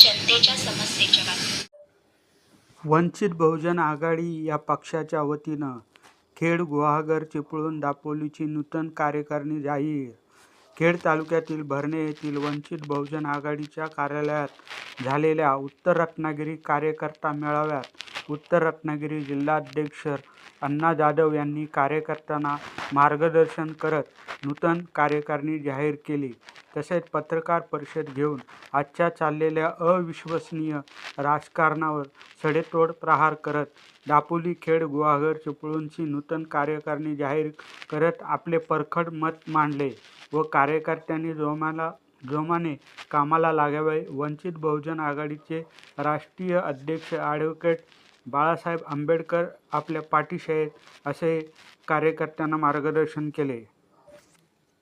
जनतेच्या समस्येच्या बातम्या वंचित बहुजन आघाडी या पक्षाच्या वतीनं खेड गुहागर चिपळूण दापोलीची नूतन कार्यकारिणी जाहीर. खेड तालुक्यातील भरणे येथील वंचित बहुजन आघाडीच्या कार्यालयात झालेल्या उत्तर रत्नागिरी कार्यकर्ता मेळाव्यात उत्तर रत्नागिरी जिल्हाध्यक्ष अण्णा जाधव यांनी कार्यकर्त्यांना मार्गदर्शन करत नूतन कार्यकारिणी जाहीर केली. तसेच पत्रकार परिषद घेऊन आजच्या चाललेल्या अविश्वसनीय राजकारणावर सडेतोड प्रहार करत दापोली खेड गुहागर चिपळूणची नूतन कार्यकारिणी जाहीर करत आपले परखड मत मांडले व कार्यकर्त्यांनी जोमाला जोमाने कामाला लागावे वंचित बहुजन आघाडीचे राष्ट्रीय अध्यक्ष ॲडव्होकेट बाळासाहेब आंबेडकर आपल्या पाठीशी आहेत असे कार्यकर्त्यांना मार्गदर्शन केले.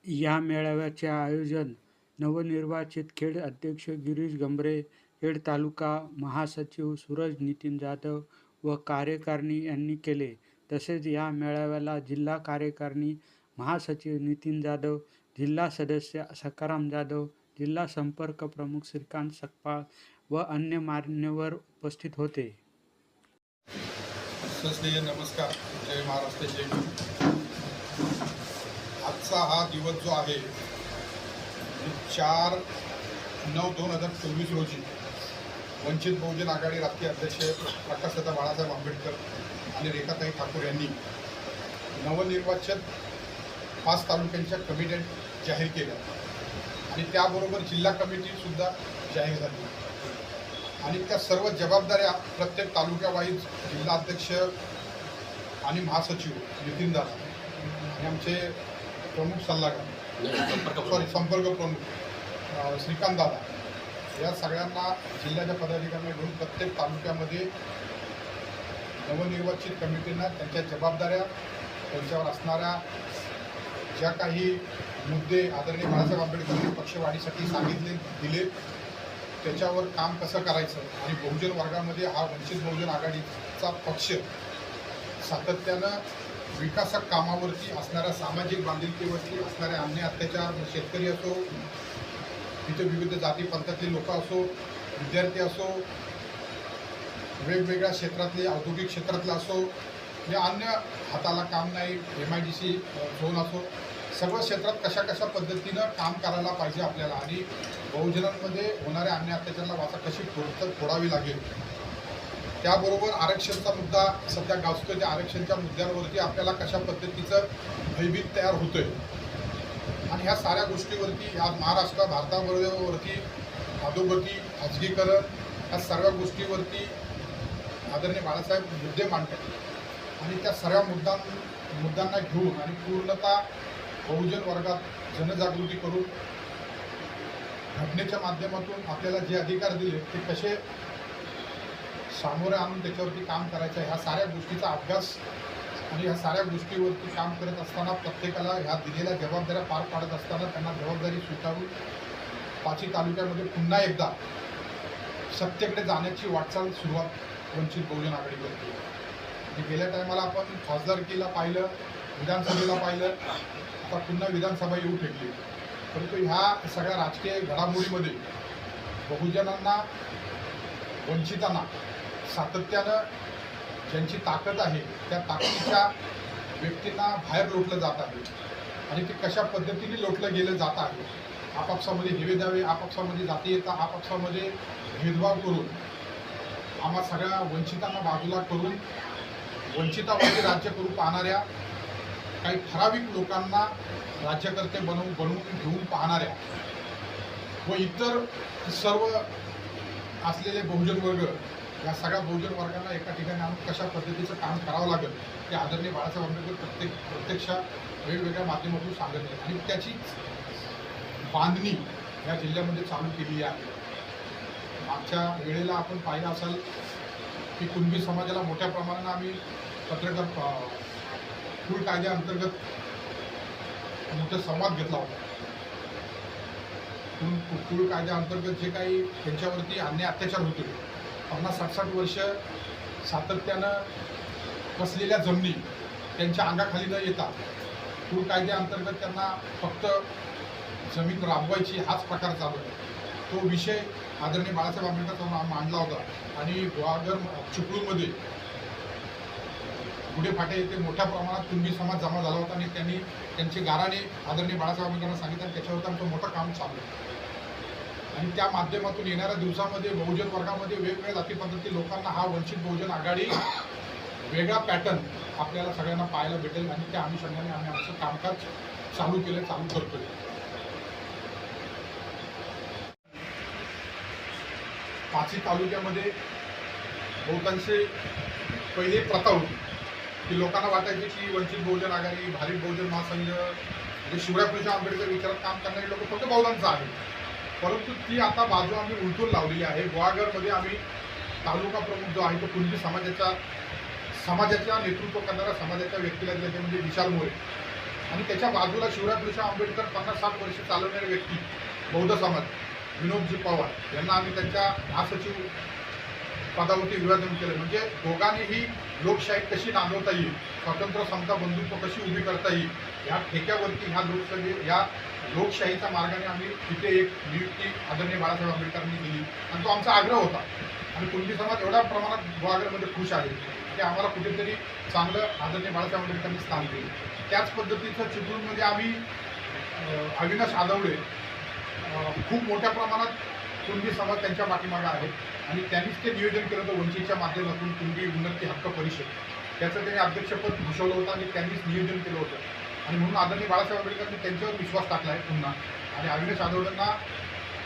या मेळाव्याचे आयोजन नवनिर्वाचित खेड अध्यक्ष गिरीश गंभरे खेड तालुका महासचिव सूरज नितीन जाधव व कार्यकारिणी यांनी केले. तसेच या मेळाव्याला जिल्हा कार्यकारिणी महासचिव नितीन जाधव जिल्हा सदस्य सकाराम जाधव जिल्हा संपर्क प्रमुख श्रीकांत सकपाळ व अन्य मान्यवर उपस्थित होते. सस्नेय नमस्कार जय महाराष्ट्र जय आजचा हा दिवस जो आहे चार नऊ दोन हजार चोवीस रोजी वंचित बहुजन आघाडी राष्ट्रीय अध्यक्ष प्रकाशदादा बाळासाहेब आंबेडकर आणि रेखाताई ठाकूर यांनी नवनिर्वाचित पाच तालुक्यांच्या कमिट्या जाहीर केल्या. आणि त्याबरोबर जिल्हा कमिटीसुद्धा जाहीर झाली. आणि त्या सर्व जबाबदाऱ्या प्रत्येक तालुक्यावाईज जिल्हाध्यक्ष आणि महासचिव नितीन दादा आणि आमचे प्रमुख सल्लागार. सॉरी संपर्क प्रमुख. श्रीकांत दादा. या सगळ्यांना जिल्ह्याच्या पदाधिकाऱ्यांना घेऊन प्रत्येक तालुक्यामध्ये नवनिर्वाचित कमिटींना त्यांच्या जबाबदाऱ्या त्यांच्यावर असणाऱ्या ज्या काही मुद्दे आदरणीय बाळासाहेब आंबेडकरांनी पक्षवाढीसाठी सांगितले दिले त्याच्यावर काम कसं करायचं? आणि बहुजन वर्गामध्ये हा वंचित बहुजन आघाडीचा पक्ष सातत्यानं विकासक कामावरती असणाऱ्या सामाजिक बांधिलकीवरती असणारे अन्य अत्याचार शेतकरी असो तिथे विविध जाती पंथातले लोक असो विद्यार्थी असो वेगवेगळ्या क्षेत्रातले औद्योगिक क्षेत्रातलं असो या अन्य हाताला काम नाही M I D C zone असो सर्व क्षेत्रात कशा कशा पद्धतीनं काम करायला पाहिजे आपल्याला आणि बहुजनांमध्ये होणाऱ्या अन्य अत्याचाराला वाचा कशी फोड फोडावी लागेल? त्याबरोबर आरक्षणचा मुद्दा सध्या गाजतोय त्या आरक्षणच्या मुद्द्यांवरती आपल्याला कशा पद्धतीचं भयभीत तयार होतोय? आणि ह्या साऱ्या गोष्टीवरती आज महाराष्ट्र भारताबरोबरवरती अधोगती खाजगीकरण ह्या सर्व गोष्टीवरती आदरणीय बाळासाहेब मुद्दे मांडतात. आणि त्या सर्व मुद्दां मुद्द्यांना घेऊन आणि पूर्णतः बहुजन वर्गात जनजागृती करून घटनेच्या माध्यमातून आपल्याला जे अधिकार दिले ते कसे सामोरे आणून त्याच्यावरती काम करायचं ह्या साऱ्या गोष्टीचा अभ्यास आणि ह्या साऱ्या गोष्टीवरती काम करत असताना प्रत्येकाला ह्या दिलेल्या जबाबदाऱ्या पार पाडत असताना त्यांना जबाबदारी स्वीकारून पाची तालुक्यामध्ये पुन्हा एकदा सत्तेकडे जाण्याची वाटचाल सुरुवात वंचित बहुजन आघाडी करते आणि गेल्या टायमाला आपण खासदारकीला पाहिलं विधानसभेला पाहिलं आता पुन्हा विधानसभा येऊ ठेकली परंतु ह्या सगळ्या राजकीय घडामोडीमध्ये बहुजनांना वंचितांना सातत्यानं ज्यांची ताकद आहे त्या ताकदीच्या व्यक्तींना बाहेर लोटलं जात आहे. आणि ते कशा पद्धतीने लोटलं गेलं जात आहे आपापसामध्ये हेवे द्यावे आपापसामध्ये जाती येता आपापसामध्ये भेदभाव करून आम्हा सगळ्या वंचितांना बाजूला करून वंचितावरती राज्य करू पाहणाऱ्या काही ठराविक लोकांना राज्यकर्ते बनवून बनवून घेऊन पाहणाऱ्या व इतर सर्व असलेले बहुजन वर्ग या सगळ्या बहुजन वर्गांना एका ठिकाणी आणून कशा पद्धतीचं काम करावं लागेल ते आदरणीय बाळासाहेब आंबेडकर प्रत्येक प्रत्यक्ष वेगवेगळ्या माध्यमातून सांगत आहेत. आणि त्याची बांधणी या जिल्ह्यामध्ये चालू केली आहे. मागच्या वेळेला आपण पाहिलं असाल की कुणबी समाजाला मोठ्या प्रमाणानं आम्ही पत्रकार अ, कायद्याअंतर्गत मोठा संवाद घेतला होता. फूल फूल कायद्याअंतर्गत जे काही त्यांच्यावरती अन्याय अत्याचार होते पन्नास साठ साठ वर्ष सातत्यानं कसलेल्या जमिनी त्यांच्या अंगाखाली न येता फूल कायद्याअंतर्गत त्यांना फक्त जमीन राबवायची हाच प्रकार चालू आहे. तो विषय आदरणीय बाळासाहेब आंबेडकर मांडला होता. आणि ग्वागर चिपळूणमध्ये गुढे फाटे येथे मोठ्या प्रमाणात कुणबी समाज जमा झाला होता आणि त्यांनी त्यांची गाराने आदरणीय बाळासाहेब आंबेडकरांना सांगितलं आणि त्याच्यावर आमचं मोठं काम चालू आणि त्या माध्यमातून येणाऱ्या दिवसामध्ये बहुजन वर्गामध्ये वेगवेगळ्या जातीपद्धती लोकांना हा वंचित बहुजन आघाडी वेगळा पॅटर्न आपल्याला सगळ्यांना पाहायला भेटेल आणि त्या अनुषंगाने आम्ही आमचं कामकाज चालू केलं चालू करतोय. पाची तालुक्यामध्ये बहुतांशी पहिले प्रथा होती. की लोकांना वाटायचे की वंचित बहुजन आघाडी भारिप बहुजन महासंघ म्हणजे शिवराय फुले आंबेडकर विचारात काम करणारी लोक फक्त बहुजनचा आहे परंतु ती आता बाजू आम्ही उलटून लावलेली आहे. गोवाघरमध्ये आम्ही तालुका प्रमुख जो आहे तो कुणबी समाजाच्या समाजाच्या नेतृत्व करणाऱ्या समाजाच्या व्यक्तीला दिला म्हणजे विशाल मोरे. आणि त्याच्या बाजूला शिवराय फुले आंबेडकर पन्नास साठ वर्ष चालवणारे व्यक्ती बौद्ध समाज विनोदजी पवार. यांना आम्ही त्यांच्या महासचिव पदावरती विभाजन केलं. म्हणजे दोघांनीही लोकशाही कशी नांदवता येईल स्वतंत्र समता बंधुत्व कशी उभी करता येईल या ठेक्यावरती ह्या लोकसभे या लोकशाहीच्या मार्गाने आम्ही तिथे एक नियुक्ती आदरणीय बाळासाहेब आंबेडकरांनी दिली. आणि तो आमचा आग्रह होता. आणि कुणबी समाज एवढ्या प्रमाणात गुहागरमध्ये खुश आहे. की आम्हाला कुठेतरी चांगलं आदरणीय बाळासाहेब आंबेडकरांनी स्थान दिलं. त्याच पद्धतीचं चिपळूणमध्ये आम्ही अविनाश आदवडे खूप मोठ्या प्रमाणात कुणबी समाज त्यांच्या पाठीमागं आहे आणि त्यांनीच ते नियोजन केलं होतं वंचितच्या माध्यमातून कुणबी उन्नती हक्क परिषद. त्याचं त्यांनी अध्यक्षपद भूषवलं होतं आणि त्यांनीच नियोजन केलं होतं. आणि म्हणून आदरणीय बाळासाहेब आंबेडकरांनी त्यांच्यावर विश्वास टाकला आहे पुन्हा. आणि अविनाश आदवडांना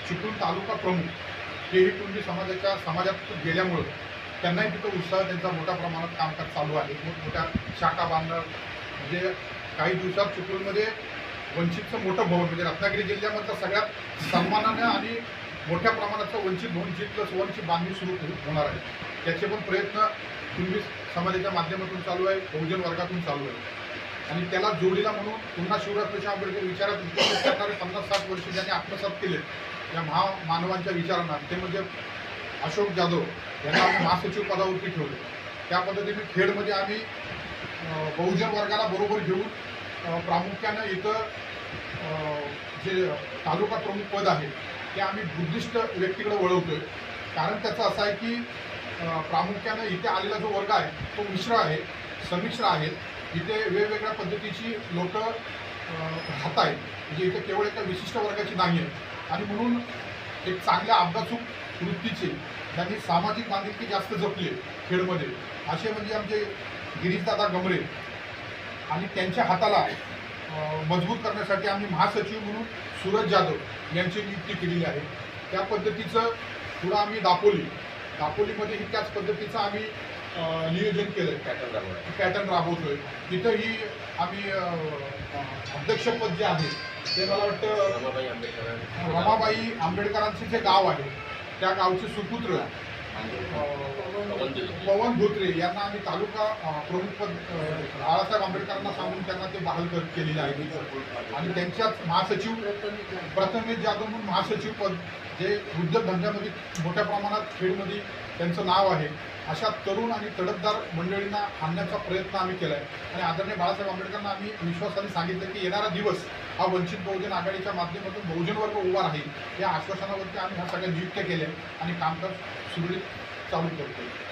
चिपळूण तालुका प्रमुख हेही कुणबी समाजाच्या समाजात गेल्यामुळं त्यांनाही तिथं उत्साह त्यांचा मोठ्या प्रमाणात कामकाज चालू आहे. मोठमोठ्या शाखा बांधणं म्हणजे काही दिवसात चिपळूणमध्ये वंचितचं मोठं भवन म्हणजे रत्नागिरी जिल्ह्यामधलं सगळ्यात सन्मानानं आणि मोठ्या प्रमाणात वंचित भवन प्लस वनची बांधणी सुरू हो- होणार आहे. त्याचे पण प्रयत्न तुम्ही समाजाच्या माध्यमातून चालू आहे बहुजन वर्गातून चालू आहे. आणि त्याला जोडीला म्हणून पुन्हा शिवराज आंबेडकर विचारात करणारे पन्नास साठ वर्ष ज्यांनी आत्मसात केले या महा मानवांच्या विचारांना ते म्हणजे अशोक जाधव यांना आम्ही महासचिव पदावरती ठेवले. त्या पद्धतीने खेडमध्ये आम्ही बहुजन वर्गाला बरोबर घेऊन प्रामुख्यानं इथं जे तालुका प्रमुख पद आहे ते आम्ही बुद्धिस्ट व्यक्तीकडे वळवतोय. कारण त्याचं असं आहे की प्रामुख्यानं इथे आलेला जो वर्ग आहे तो मिश्र आहे संमिश्र आहे इथे वेगवेगळ्या पद्धतीची लोक राहत आहेत म्हणजे इथे केवळ एका विशिष्ट वर्गाची नाही आहे आणि म्हणून एक चांगल्या अभ्यासूक वृत्तीचे त्यांनी सामाजिक बांधिलकी जास्त जपली आहे खेळमध्ये असे म्हणजे आमचे गिरीशदादा गमरे. आणि त्यांच्या हाताला मजबूत करण्यासाठी आम्ही महासचिव म्हणून सूरज जाधव यांची नियुक्ती केलेली आहे. त्या पद्धतीचं पुढं आम्ही दापोली. दापोलीमध्येही त्याच पद्धतीचं आम्ही नियोजन केलं आहे पॅटर्न राबवतोय. तिथंही आम्ही अं, अं, अध्यक्षपद जे आहे ते मला वाटतं रमाबाई आंबेडकरांचे जे गाव आहे त्या गावचे सुपुत्र पवन धोत्रे यांना आम्ही तालुका प्रमुख पद बाळासाहेब आंबेडकरांना सांगून त्यांना ते बहाल केलेलं केलेले आहे. आणि त्यांच्याच महासचिव प्रथमेश जाधव म्हणून महासचिव पद जे उद्योगधंद्यामध्ये मोठ्या प्रमाणात खेडमध्ये त्यांचं नाव आहे. अशा तरुण आणि तडफदार मंडळींना आणण्याचा प्रयत्न आम्ही केला आहे आणि आदरणीय बाळासाहेब आंबेडकरांना आम्ही विश्वासाने सांगितलं की येणारा दिवस हा वंचित बहुजन आघाडीच्या माध्यमातून बहुजन वर्ग उभा राहील या आश्वासनावरती आम्ही ह्या सगळ्या नियुक्त्या केल्या आणि कामकाज सुरळीत चालू करतो